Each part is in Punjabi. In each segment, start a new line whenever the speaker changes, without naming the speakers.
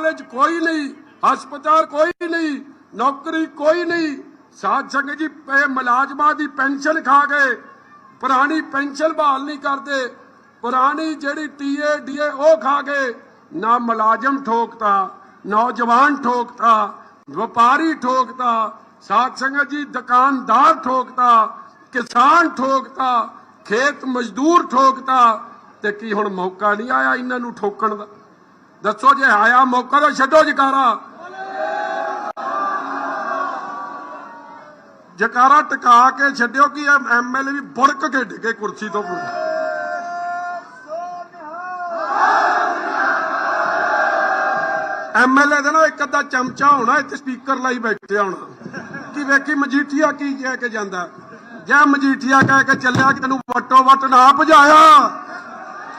ਕਾਲਜ ਕੋਈ ਨਹੀਂ, ਹਸਪਤਾਲ ਕੋਈ ਨਹੀਂ, ਨੌਕਰੀ ਕੋਈ ਨਹੀਂ। ਸਾਧ ਸੰਗਤ ਜੀ, ਇਹ ਮੁਲਾਜ਼ਮਾਂ ਦੀ ਪੈਨਸ਼ਨ ਖਾ ਗਏ ਪੁਰਾਣੀ ਪੈਨਸ਼ਨ ਬਹਾਲ ਨਹੀਂ ਕਰਦੇ। ਪੁਰਾਣੀ ਜਿਹੜੀ ਟੀਏ ਡੀਏ ਉਹ ਖਾ ਗਏ ਨਾ ਮੁਲਾਜ਼ਮ ਠੋਕਤਾ, ਨੌਜਵਾਨ ਠੋਕਤਾ, ਵਪਾਰੀ ਠੋਕਤਾ, ਸਾਧ ਸੰਗਤ ਜੀ, ਦੁਕਾਨਦਾਰ ਠੋਕਤਾ, ਕਿਸਾਨ ਠੋਕਤਾ, ਖੇਤ ਮਜ਼ਦੂਰ ਠੋਕਤਾ। ਤੇ ਕੀ ਹੁਣ ਮੌਕਾ ਨਹੀਂ ਆਇਆ ਇਹਨਾਂ ਨੂੰ ਠੋਕਣ ਦਾ? ਦੱਸੋ ਜੇ ਆਇਆ ਮੌਕਾ ਤਾਂ ਛੱਡੋ ਜਕਾਰਾ। ਜਕਾਰਾ ਟਿਕਾ ਕੇ ਛੱਡਿਓ ਕਿ ਐਮਐਲਏ ਵੀ ਬੁੜਕ ਕੇ ਡਿੱਗੇ ਕੁਰਸੀ ਤੋਂ ਐਮਐਲਏ ਦਾ ਨਾ ਇੱਕ ਅੱਧਾ ਚਮਚਾ ਹੋਣਾ, ਇੱਥੇ ਸਪੀਕਰ ਲਾਈ ਬੈਠੇ ਹੋਣਾ। ਕਿ ਵੇਖੀ ਮਜੀਠੀਆ ਕੀ ਕਹਿ ਕੇ ਜਾਂਦਾ। ਜਾਂ ਮਜੀਠੀਆ ਕਹਿ ਕੇ ਚੱਲਿਆ ਕਿ ਤੈਨੂੰ ਵਟੋ ਵਟ ਨਾ ਭਜਾਇਆ।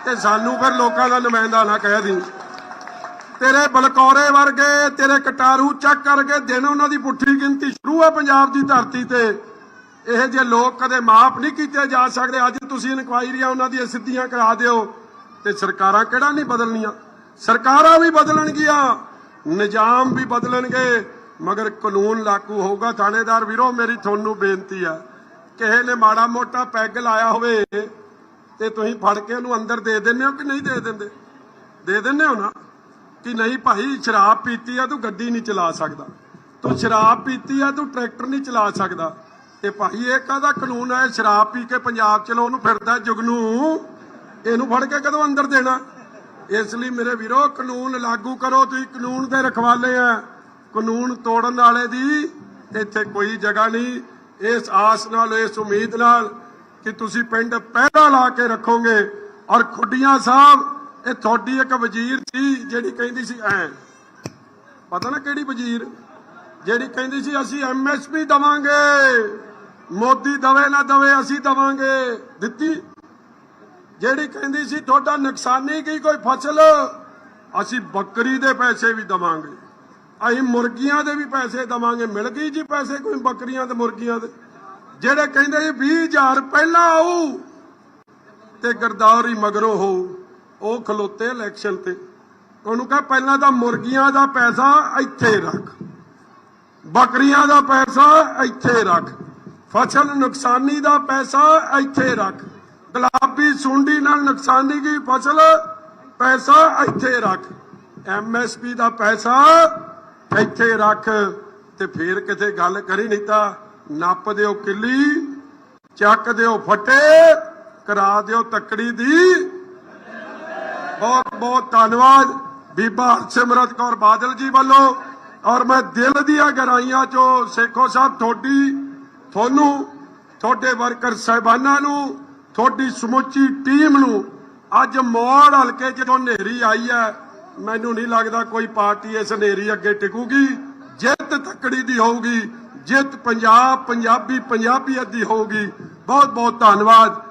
ਤੇ ਸਾਨੂੰ ਫਿਰ ਲੋਕਾਂ ਦਾ ਨੁਮਾਇੰਦਾ ਨਾ ਕਹਿ ਦੀ ਤੇਰੇ ਬਲਕੌਰੇ ਵਰਗੇ, ਤੇਰੇ ਕਟਾਰੂ ਚੱਕ ਕਰਕੇ ਦਿਨ ਉਹਨਾਂ ਦੀ ਪੁੱਠੀ ਗਿਣਤੀ ਸ਼ੁਰੂ ਹੈ ਪੰਜਾਬ ਦੀ ਧਰਤੀ ਤੇ। ਇਹ ਜੇ ਲੋਕ ਕਦੇ ਮਾਫ ਨਹੀਂ ਕੀਤੇ ਜਾ ਸਕਦੇ, ਅੱਜ ਤੁਸੀਂ ਇਨਕੁਆਇਰੀਆਂ ਉਹਨਾਂ ਦੀਆਂ ਸਿੱਧੀਆਂ ਕਰਾ ਦਿਓ ਤੇ ਸਰਕਾਰਾਂ ਕਿਹੜਾ ਨਹੀਂ ਬਦਲਣੀਆਂ? ਸਰਕਾਰਾਂ ਵੀ ਬਦਲਣਗੀਆਂ, ਨਿਜ਼ਾਮ ਵੀ ਬਦਲਣਗੇ, ਮਗਰ ਕਾਨੂੰਨ ਲਾਗੂ ਹੋਊਗਾ। ਥਾਣੇਦਾਰ ਵੀਰੋ, ਮੇਰੀ ਤੁਹਾਨੂੰ ਬੇਨਤੀ ਆ, ਕਿਸੇ ਨੇ ਮਾੜਾ ਮੋਟਾ ਪੈਗ ਲਾਇਆ ਹੋਵੇ ਤੇ ਤੁਸੀਂ ਫੜ ਕੇ ਉਹਨੂੰ ਅੰਦਰ ਦੇ ਦਿੰਦੇ ਹੋ ਕਿ ਨਹੀਂ ਦੇ ਦਿੰਦੇ? ਦੇ ਦਿੰਦੇ ਹੋ ਨਾ? ਕਿ ਨਹੀਂ ਭਾਈ, ਸ਼ਰਾਬ ਪੀਤੀ ਆ, ਤੂੰ ਗੱਡੀ ਨਹੀਂ ਚਲਾ ਸਕਦਾ। ਤੂੰ ਸ਼ਰਾਬ ਪੀਤੀ ਆ, ਤੂੰ ਟਰੈਕਟਰ ਨਹੀਂ ਚਲਾ ਸਕਦਾ। ਤੇ ਭਾਈ, ਇਹ ਕਾਹਦਾ ਕਾਨੂੰਨ ਹੈ ਸ਼ਰਾਬ ਪੀ ਕੇ ਪੰਜਾਬ ਚਲੋ ਉਹਨੂੰ ਫਿਰਦਾ ਜੁਗਨੂ। ਇਹਨੂੰ ਫੜ ਕੇ ਕਦੋਂ ਅੰਦਰ ਦੇਣਾ? ਇਸ ਲਈ ਮੇਰੇ ਵੀਰੋ, ਕਾਨੂੰਨ ਲਾਗੂ ਕਰੋ, ਤੁਸੀਂ ਕਾਨੂੰਨ ਦੇ ਰਖਵਾਲੇ ਆ। ਕਾਨੂੰਨ ਤੋੜਨ ਵਾਲੇ ਦੀ ਇੱਥੇ ਕੋਈ ਜਗ੍ਹਾ ਨਹੀਂ। ਇਸ ਆਸ ਨਾਲ, ਇਸ ਉਮੀਦ ਨਾਲ ਕਿ ਤੁਸੀਂ ਪਿੰਡ ਪਹਿਰਾ ਲਾ ਕੇ ਰੱਖੋਗੇ। ਔਰ ਖੁੱਡੀਆਂ ਸਾਹਿਬ ਇਹ ਤੁਹਾਡੀ ਇੱਕ ਵਜ਼ੀਰ ਸੀ ਜਿਹੜੀ ਕਹਿੰਦੀ ਸੀ, ਐ। ਪਤਾ ਨਾ ਕਿਹੜੀ ਵਜ਼ੀਰ? ਜਿਹੜੀ ਕਹਿੰਦੀ ਸੀ, ਅਸੀਂ ਐਮਐਸਪੀ ਦਵਾਂਗੇ। ਮੋਦੀ ਦਵੇ ਨਾ ਦਵੇ, ਅਸੀਂ ਦਵਾਂਗੇ। ਦਿੱਤੀ। ਜਿਹੜੀ ਕਹਿੰਦੀ ਸੀ, ਤੁਹਾਡਾ ਨੁਕਸਾਨੀ ਕੀ ਕੋਈ ਫਸਲ? ਅਸੀਂ ਬੱਕਰੀ ਦੇ ਪੈਸੇ ਵੀ ਦਵਾਂਗੇ। ਅਸੀਂ ਮੁਰਗੀਆਂ ਦੇ ਵੀ ਪੈਸੇ ਦਵਾਂਗੇ। ਮਿਲ ਗਈ ਜੀ ਪੈਸੇ ਕੋਈ ਬੱਕਰੀਆਂ ਤੇ ਮੁਰਗੀਆਂ ਦੇ ਜਿਹੜੇ ਕਹਿੰਦੇ ਜੀ 20000 ਪਹਿਲਾਂ ਆਊ ਤੇ ਗਰਦਾਵਰੀ ਮਗਰੋਂ ਹੋਊ। ਉਹ ਖਲੋਤੇ ਇਲੈਕਸ਼ਨ ਤੇ। ਉਹਨੂੰ ਕਹ, ਪਹਿਲਾਂ ਤਾਂ ਮੁਰਗੀਆਂ ਦਾ ਪੈਸਾ ਇੱਥੇ ਰੱਖ। ਬੱਕਰੀਆਂ ਦਾ ਪੈਸਾ ਇੱਥੇ ਰੱਖ। ਫਸਲ ਨੁਕਸਾਨੀ ਦਾ ਪੈਸਾ ਇੱਥੇ ਰੱਖ। ਗੁਲਾਬੀ ਸੁੰਡੀ ਨਾਲ ਨੁਕਸਾਨੀ ਗਈ ਫਸਲ ਪੈਸਾ ਇੱਥੇ ਰੱਖ। ਐਮਐਸਪੀ ਦਾ ਪੈਸਾ ਇੱਥੇ ਰੱਖ। ਤੇ ਫੇਰ ਕਿਤੇ ਗੱਲ ਕਰੀ ਨਹੀਂ ਤਾਂ ਨੱਪ ਦਿਓ ਕਿੱਲੀ, ਚੱਕ ਦਿਓ ਫੱਟੇ, ਕਰਾ ਦਿਓ ਤੱਕੜੀ ਦੀ। ਬਹੁਤ ਬਹੁਤ ਧੰਨਵਾਦ। ਬੀਬਾ ਸਿਮਰਤ ਕੌਰ ਬਾਦਲ ਜੀ ਵੱਲੋਂ। ਔਰ ਮੈਂ ਦਿਲ ਦੀਆਂ ਗਹਿਰਾਈਆਂ ਚੋਂ ਸੇਖੋ ਸਾਹਿਬ ਤੁਹਾਡੀ, ਤੁਹਾਨੂੰ, ਤੁਹਾਡੇ ਵਰਕਰ ਸਹਿਬਾਨਾਂ ਨੂੰ, ਤੁਹਾਡੀ ਸਮੁੱਚੀ ਟੀਮ ਨੂੰ ਅੱਜ ਮੋੜ ਹਲਕੇ ਜਦੋਂ ਹਨੇਰੀ ਆਈ ਹੈ, ਮੈਨੂੰ ਨਹੀਂ ਲੱਗਦਾ ਕੋਈ ਪਾਰਟੀ ਇਸ ਹਨੇਰੀ ਅੱਗੇ ਟਿਕੂਗੀ। ਜਿੱਤ ਤੱਕੜੀ ਦੀ ਹੋਊਗੀ, ਜਿੱਤ ਪੰਜਾਬ ਪੰਜਾਬੀ ਪੰਜਾਬੀਅਤ ਦੀ ਹੋਊਗੀ। ਬਹੁਤ ਬਹੁਤ ਧੰਨਵਾਦ।